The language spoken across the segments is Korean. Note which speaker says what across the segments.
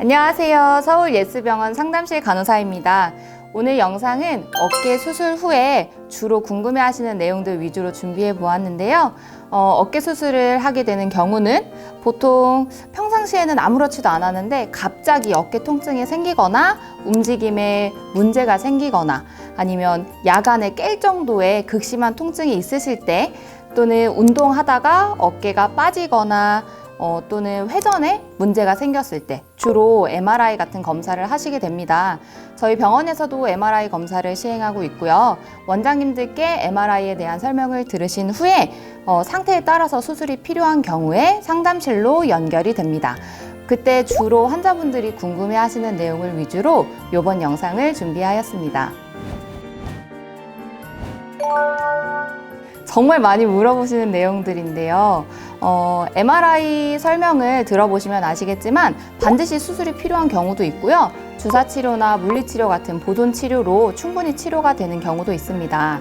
Speaker 1: 안녕하세요. 서울예스병원 상담실 간호사입니다. 오늘 영상은 어깨 수술 후에 주로 궁금해 하시는 내용들 위주로 준비해 보았는데요. 어, 어깨 수술을 하게 되는 경우는 보통 평상시에는 아무렇지도 않았는데 갑자기 어깨 통증이 생기거나 움직임에 문제가 생기거나 아니면 야간에 깰 정도의 극심한 통증이 있으실 때 또는 운동하다가 어깨가 빠지거나 어, 또는 회전에 문제가 생겼을 때 주로 MRI 같은 검사를 하시게 됩니다. 저희 병원에서도 MRI 검사를 시행하고 있고요. 원장님들께 MRI에 대한 설명을 들으신 후에 어, 상태에 따라서 수술이 필요한 경우에 상담실로 연결이 됩니다. 그때 주로 환자분들이 궁금해 하시는 내용을 위주로 이번 영상을 준비하였습니다. 정말 많이 물어보시는 내용들인데요. 어, MRI 설명을 들어보시면 아시겠지만 반드시 수술이 필요한 경우도 있고요. 주사 치료나 물리 치료 같은 보존 치료로 충분히 치료가 되는 경우도 있습니다.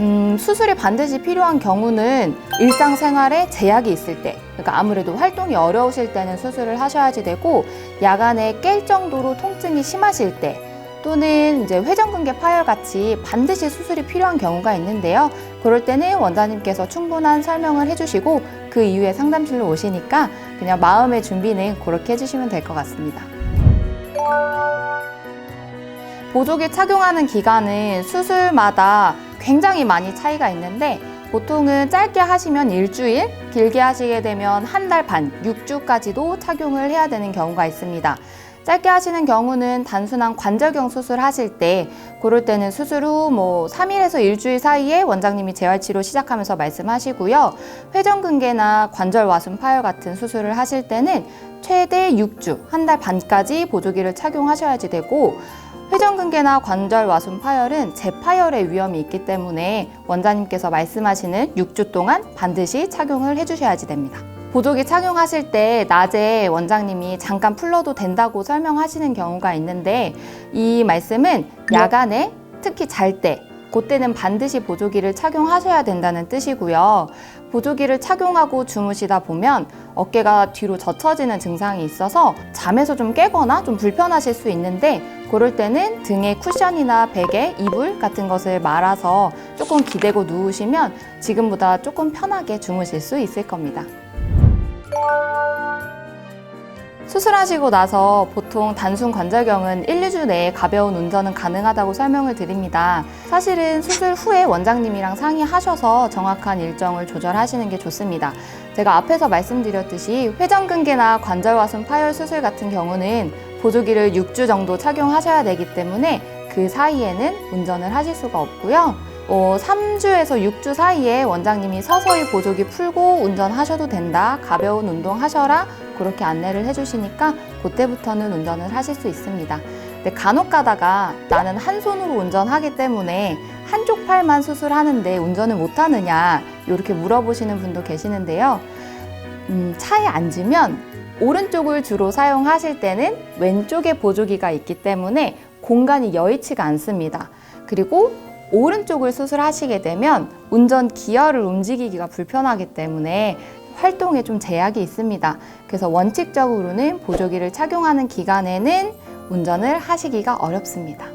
Speaker 1: 음, 수술이 반드시 필요한 경우는 일상생활에 제약이 있을 때, 그러니까 아무래도 활동이 어려우실 때는 수술을 하셔야지 되고, 야간에 깰 정도로 통증이 심하실 때, 또는 이제 회전근개 파열 같이 반드시 수술이 필요한 경우가 있는데요. 그럴 때는 원장님께서 충분한 설명을 해주시고 그 이후에 상담실로 오시니까 그냥 마음의 준비는 그렇게 해주시면 될 것 같습니다. 보조기 착용하는 기간은 수술마다 굉장히 많이 차이가 있는데 보통은 짧게 하시면 일주일, 길게 하시게 되면 한 달 반, 6주까지도 착용을 해야 되는 경우가 있습니다. 짧게 하시는 경우는 단순한 관절경 수술 하실 때 그럴 때는 수술 후 뭐 3일에서 일주일 사이에 원장님이 재활치료 시작하면서 말씀하시고요. 회전근개나 관절 와순 파열 같은 수술을 하실 때는 최대 6주, 한 달 반까지 보조기를 착용하셔야지 되고 회전근개나 관절 와순 파열은 재파열의 위험이 있기 때문에 원장님께서 말씀하시는 6주 동안 반드시 착용을 해주셔야지 됩니다. 보조기 착용하실 때 낮에 원장님이 잠깐 풀러도 된다고 설명하시는 경우가 있는데 이 말씀은 야간에 특히 잘 때, 그때는 반드시 보조기를 착용하셔야 된다는 뜻이고요. 보조기를 착용하고 주무시다 보면 어깨가 뒤로 젖혀지는 증상이 있어서 잠에서 좀 깨거나 좀 불편하실 수 있는데 그럴 때는 등에 쿠션이나 베개, 이불 같은 것을 말아서 조금 기대고 누우시면 지금보다 조금 편하게 주무실 수 있을 겁니다. 수술하시고 나서 보통 단순 관절경은 1, 2주 내에 가벼운 운전은 가능하다고 설명을 드립니다. 사실은 수술 후에 원장님이랑 상의하셔서 정확한 일정을 조절하시는 게 좋습니다. 제가 앞에서 말씀드렸듯이 회전근개나 관절와순 파열 수술 같은 경우는 보조기를 6주 정도 착용하셔야 되기 때문에 그 사이에는 운전을 하실 수가 없고요. 어, 3주에서 6주 사이에 원장님이 서서히 보조기 풀고 운전하셔도 된다. 가벼운 운동 하셔라. 그렇게 안내를 해주시니까 그때부터는 운전을 하실 수 있습니다. 근데 간혹 가다가 나는 한 손으로 운전하기 때문에 한쪽 팔만 수술하는데 운전을 못하느냐 이렇게 물어보시는 분도 계시는데요. 음, 차에 앉으면 오른쪽을 주로 사용하실 때는 왼쪽에 보조기가 있기 때문에 공간이 여의치가 않습니다. 그리고 오른쪽을 수술하시게 되면 운전 기어를 움직이기가 불편하기 때문에 활동에 좀 제약이 있습니다. 그래서 원칙적으로는 보조기를 착용하는 기간에는 운전을 하시기가 어렵습니다.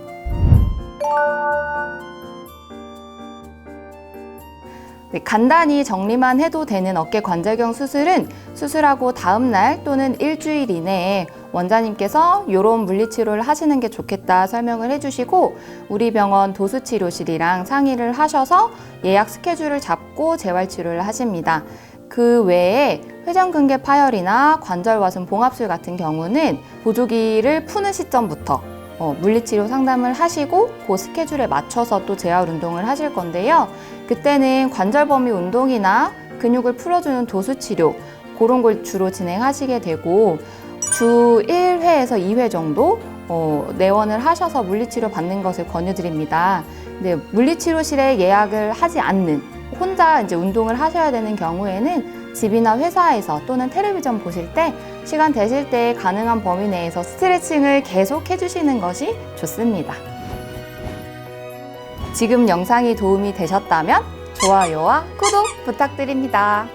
Speaker 1: 간단히 정리만 해도 되는 어깨 관절경 수술은 수술하고 다음 날 또는 일주일 이내에 원장님께서 이런 물리치료를 하시는 게 좋겠다 설명을 해주시고 우리 병원 도수치료실이랑 상의를 하셔서 예약 스케줄을 잡고 재활치료를 하십니다. 그 외에 회전근개 파열이나 관절와순 봉합술 같은 경우는 보조기를 푸는 시점부터 어, 물리치료 상담을 하시고 그 스케줄에 맞춰서 또 재활 운동을 하실 건데요. 그때는 관절 범위 운동이나 근육을 풀어주는 도수 치료 그런 걸 주로 진행하시게 되고 주 1회에서 2회 정도 어, 내원을 하셔서 물리치료 받는 것을 권유드립니다. 근데 물리치료실에 예약을 하지 않는 혼자 이제 운동을 하셔야 되는 경우에는 집이나 회사에서 또는 텔레비전 보실 때 시간 되실 때 가능한 범위 내에서 스트레칭을 계속 해주시는 것이 좋습니다. 지금 영상이 도움이 되셨다면 좋아요와 구독 부탁드립니다.